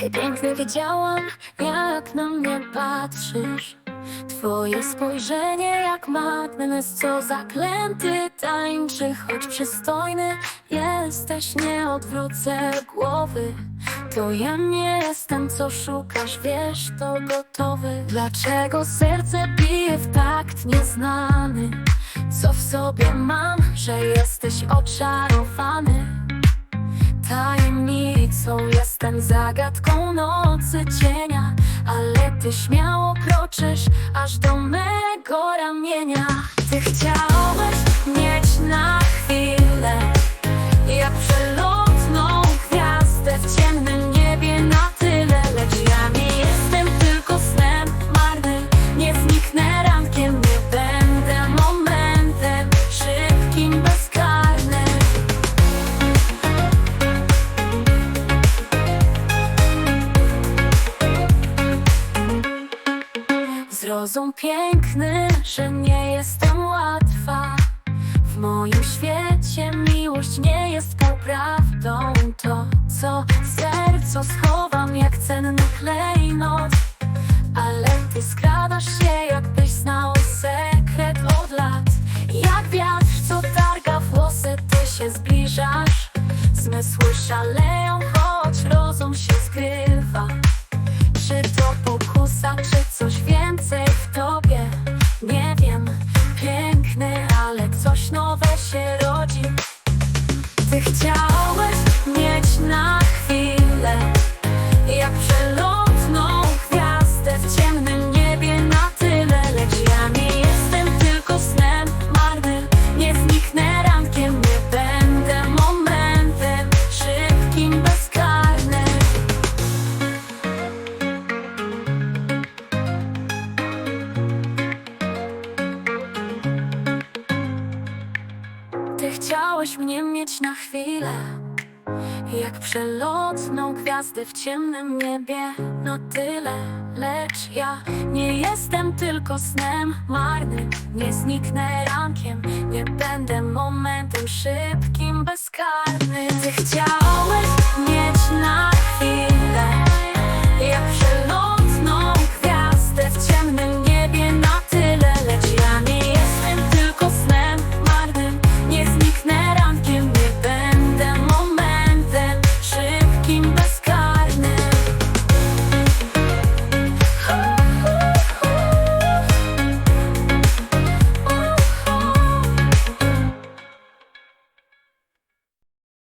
Hej piękny wiedziałam, jak na mnie patrzysz Twoje spojrzenie jak magnes, co zaklęty tańczy Choć przystojny jesteś, nie odwrócę głowy To ja nie jestem, co szukasz, wiesz, to gotowy Dlaczego serce bije w takt nieznany? Co w sobie mam, że jesteś oczarowany? Jestem zagadką nocy cienia Ale ty śmiało kroczysz aż do mego ramienia. Ty chciałeś Zrozum piękny, że nie jestem łatwa. W moim świecie miłość nie jest półprawdą To, co sercu schowam jak cenny klejnot. Ale ty skradasz się, jakbyś znał sekret od lat. Jak wiatr, co targa włosy, ty się zbliżasz. Zmysły szaleją, na chwilę. Jak przelotną gwiazdę w ciemnym niebie na tyle Lecz ja nie jestem tylko snem marnym. Nie zniknę rankiem, nie będę momentem Szybkim, bezkarnym. Ty chciałeś mnie mieć na chwilę Jak przelotną gwiazdę w ciemnym niebie. No tyle, lecz ja nie jestem tylko snem. Marnym Nie zniknę rankiem, nie będę momentem szybkim, bezkarnym Ty na